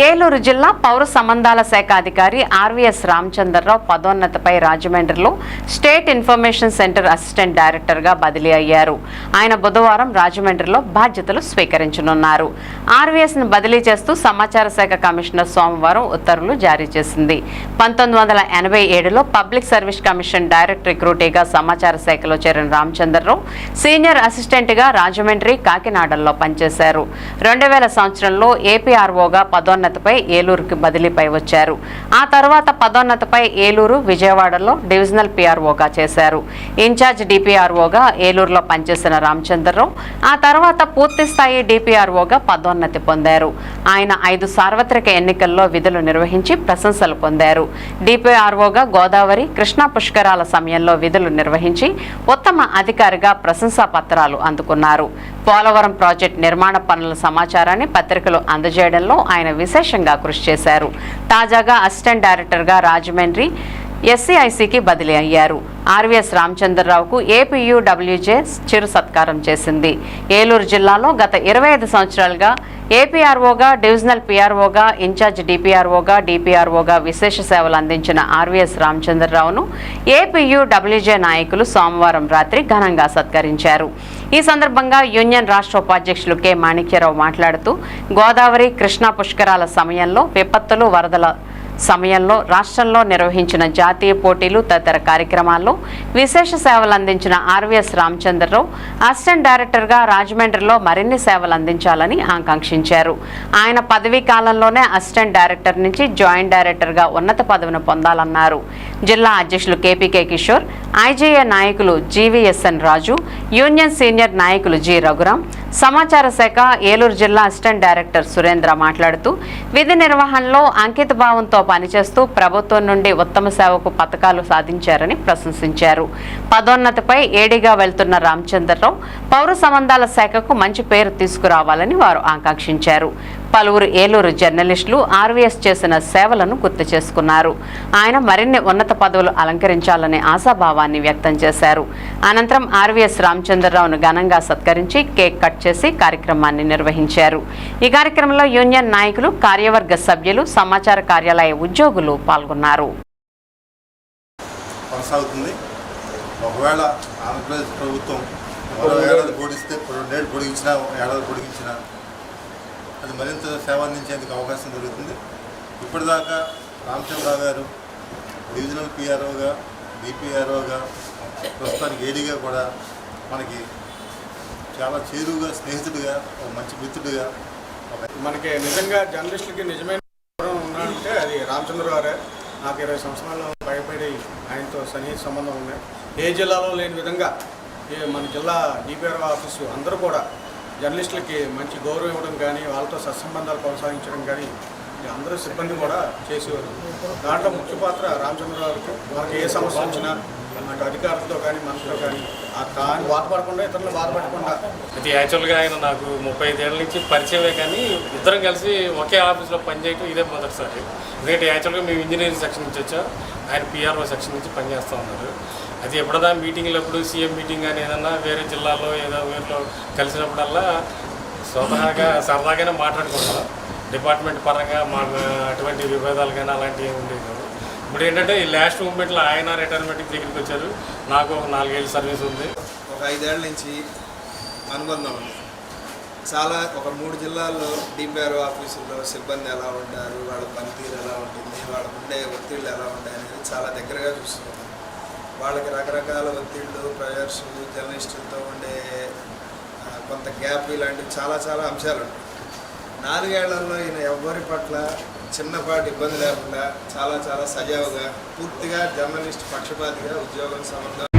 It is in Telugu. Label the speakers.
Speaker 1: ఏలూరు జిల్లా పౌర సంబంధాల శాఖ అధికారి ఆర్వీఎస్ రామచంద్రరావు పదోన్నతిపై రాజమండ్రిలో స్టేట్ ఇన్ఫర్మేషన్ సెంటర్ అసిస్టెంట్ డైరెక్టర్గా బదిలీ అయ్యారు. ఆయన బుధవారం రాజమండ్రిలో బాధ్యతలు స్వీకరించనున్నారు. ఆర్వీఎస్ను బదిలీ చేస్తూ సమాచార శాఖ కమిషనర్ సోమవారం ఉత్తర్వులు జారీ చేసింది. పంతొమ్మిది వందల ఎనభై ఏడులో పబ్లిక్ సర్వీస్ కమిషన్ డైరెక్ట్ రిక్రూటీగా సమాచార శాఖలో చేరిన రామచంద్రరావు సీనియర్ అసిస్టెంట్గా రాజమండ్రి కాకినాడల్లో పనిచేశారు. రెండు వేల సంవత్సరంలో ఏపీఆర్ఓగా పదోన్నతిపై ఏలూరుకి బదిలీపై వచ్చారు. ఆ తర్వాత పదోన్నతిపై ఏలూరు విజయవాడలో డివిజనల్ పీఆర్ఓగా చేశారు. ఇన్ఛార్జ్ డిపిఆర్ఓగా ఏలూరులో పనిచేసిన రామచంద్రరావు ఆ తర్వాత పూర్తి స్థాయి డిపిఆర్ఓగా పదోన్నతి పొందారు. ఆయన ఐదు సార్వత్రిక ఎన్నికల్లో విధులు నిర్వహించి ప్రశంసలు పొందారు. డిపిఆర్ఓగా గోదావరి కృష్ణా పుష్కరాల సమయంలో విధులు నిర్వహించి ఉత్తమ అధికారిగా ప్రశంసా పత్రాలు అందుకున్నారు. పోలవరం ప్రాజెక్టు నిర్మాణ పనుల సమాచారాన్ని పత్రికలు అందజేయడంలో ఆయన విశేషంగా కృషి చేశారు. తాజాగా అసిస్టెంట్ డైరెక్టర్గా రాజమండ్రి ఎస్సీఐసికి బదిలీ అయ్యారు. ఆర్వీఎస్ రామచంద్రరావుకు ఏపీయూడబ్ల్యూజే చిరు సత్కారం చేసింది. ఏలూరు జిల్లాలో గత ఇరవై ఐదు సంవత్సరాలుగా ఏపీఆర్ఓగా డివిజనల్ పీఆర్ఓగా ఇన్ఛార్జ్ డిపిఆర్ఓగా డిపిఆర్ఓగా విశేష సేవలు అందించిన ఆర్వీఎస్ రామచంద్రరావును ఏపీయూడబ్ల్యూజే నాయకులు సోమవారం రాత్రి ఘనంగా సత్కరించారు. ఈ సందర్భంగా యూనియన్ రాష్ట్ర ఉపాధ్యక్షులు కె. మాణిక్యరావు మాట్లాడుతూ గోదావరి కృష్ణా పుష్కరాల సమయంలో విపత్తులు వరదల సమయంలో రాష్ట్రంలో నిర్వహించిన జాతీయ పోటీలు తదితర కార్యక్రమాల్లో విశేష సేవలు అందించిన ఆర్వీఎస్ రామచంద్రరావు అసిస్టెంట్ డైరెక్టర్గా రాజమండ్రిలో మరిన్ని సేవలు అందించాలని ఆకాంక్షించారు. ఆయన పదవీ కాలంలోనే అసిస్టెంట్ డైరెక్టర్ నుంచి జాయింట్ డైరెక్టర్గా ఉన్నత పదవిని పొందాలన్నారు. జిల్లా అధ్యక్షులు కేపీకే కిషోర్ ఐజేఏ నాయకులు జీవీఎస్ఎన్ రాజు యూనియన్ సీనియర్ నాయకులు జి రఘురాం సమాచార శాఖ ఏలూరు జిల్లా అసిస్టెంట్ డైరెక్టర్ సురేంద్ర మాట్లాడుతూ విధి నిర్వహణలో అంకిత భావంతో పనిచేస్తూ ప్రభుత్వం నుండి ఉత్తమ సేవకు పథకాలు సాధించారని ప్రశంసించారు. పదోన్నతిపై ఏడీగా వెళ్తున్న రామచంద్రరావు పౌర సంబంధాల శాఖకు మంచి పేరు తీసుకురావాలని వారు ఆకాంక్షించారు. పలువురు ఏలూరు జర్నలిస్టులు ఆర్వీఎస్ చేసిన సేవలను గుర్తు చేసుకున్నారు. ఆయన మరిన్ని ఉన్నత పదవులు అలంకరించాలనే ఆశాభావాన్ని వ్యక్తం చేశారు. అనంతరం ఆర్వీఎస్ రామచంద్రరావును ఘనంగా సత్కరించి కేక్ కట్ చేసి కార్యక్రమాన్ని నిర్వహించారు. ఈ కార్యక్రమంలో యూనియన్ నాయకులు కార్యవర్గ సభ్యులు సమాచార కార్యాలయ ఉద్యోగులు పాల్గొన్నారు.
Speaker 2: కొనసాగుతుంది. ఒకవేళ ఆంధ్రప్రదేశ్ ప్రభుత్వం మరో ఏడాది పొడిస్తే రెండేళ్ళు ఏడాది అది మరింత సేవ అందించేందుకు అవకాశం దొరుకుతుంది. ఇప్పటిదాకా రామచంద్రరావు గారు డివిజనల్ పిఆర్ఓగా డిపిఆర్ఓగా ప్రస్తుతానికి ఏడీగా కూడా మనకి చాలా చేరువుగా స్నేహితుడిగా ఒక మంచి మిత్రుడిగా
Speaker 3: మనకి నిజంగా జర్నలిస్టులకి నిజమైన గౌరవం ఉన్నాడంటే అది రామచంద్ర గారే. నాకు ఇరవై సంవత్సరాలు భయపడి ఆయనతో సన్నిహిత సంబంధం ఉన్నాయి ఏ జిల్లాలో లేని విధంగా ఏ మన జిల్లా డిపిఆర్ఓ ఆఫీసు అందరూ కూడా జర్నలిస్టులకి మంచి గౌరవం ఇవ్వడం కానీ వాళ్ళతో సత్సంబంధాలు కొనసాగించడం కానీ అందరూ సిబ్బంది కూడా చేసేవారు. దాంట్లో ముఖ్య పాత్ర రామచంద్రరావుకి మనకి ఏ సమస్య వచ్చినా మనకు అధికారులతో కానీ మనతో కానీ ఆ తాను బాధపడకుండా ఇతరులు బాధపడకుండా.
Speaker 4: అది యాక్చువల్గా ఆయన నాకు ముప్పై ఐదేళ్ళ నుంచి పరిచయమే కానీ ఇద్దరం కలిసి ఒకే ఆఫీస్లో పనిచేయటం ఇదే మొదటిసారి. ఎందుకంటే యాక్చువల్గా మేము ఇంజనీరింగ్ సెక్షన్ నుంచి వచ్చాం. ఆయన పిఆర్ఓ సెక్షన్ నుంచి పనిచేస్తూ ఉన్నారు. అది ఎప్పుడన్నా మీటింగ్లప్పుడు సీఎం మీటింగ్ కానీ ఏదన్నా వేరే జిల్లాలో ఏదో ఊరిలో కలిసినప్పుడల్లా స్వతహాగా సరదాగానే మాట్లాడుకుంటాం. డిపార్ట్మెంట్ పరంగా మాకు అటువంటి విభేదాలు కానీ అలాంటివి ఏమి ఉండేవి కాదు ఇప్పుడు ఏంటంటే ఈ లాస్ట్ మూమెంట్లో ఆయన రిటైర్మెంట్ దగ్గరికి వచ్చారు. నాకు ఒక నాలుగేళ్ళ సర్వీస్ ఉంది.
Speaker 5: ఒక ఐదేళ్ళ నుంచి అనుబంధం ఉంది. చాలా ఒక మూడు జిల్లాల్లో డిపిఆర్ఓ ఆఫీసుల్లో సిబ్బంది ఎలా ఉంటారు వాళ్ళ పనితీరు ఎలా ఉంటుంది వాళ్ళకు ఉండే ఒత్తిళ్ళు ఎలా ఉంటాయి అనేది చాలా దగ్గరగా చూస్తున్నాం. వాళ్ళకి రకరకాల ఒత్తిళ్ళు ప్రయర్స్ జర్నలిస్టులతో ఉండే కొంత గ్యాప్ ఇలాంటివి చాలా చాలా అంశాలు ఉంటాయి. నాలుగేళ్ళలో ఈయన ఎవ్వరి పట్ల చిన్నపాటి ఇబ్బంది లేకుండా చాలా చాలా సజావుగా పూర్తిగా జర్నలిస్ట్ పక్షపాతిగా ఉద్యోగం సమర్థం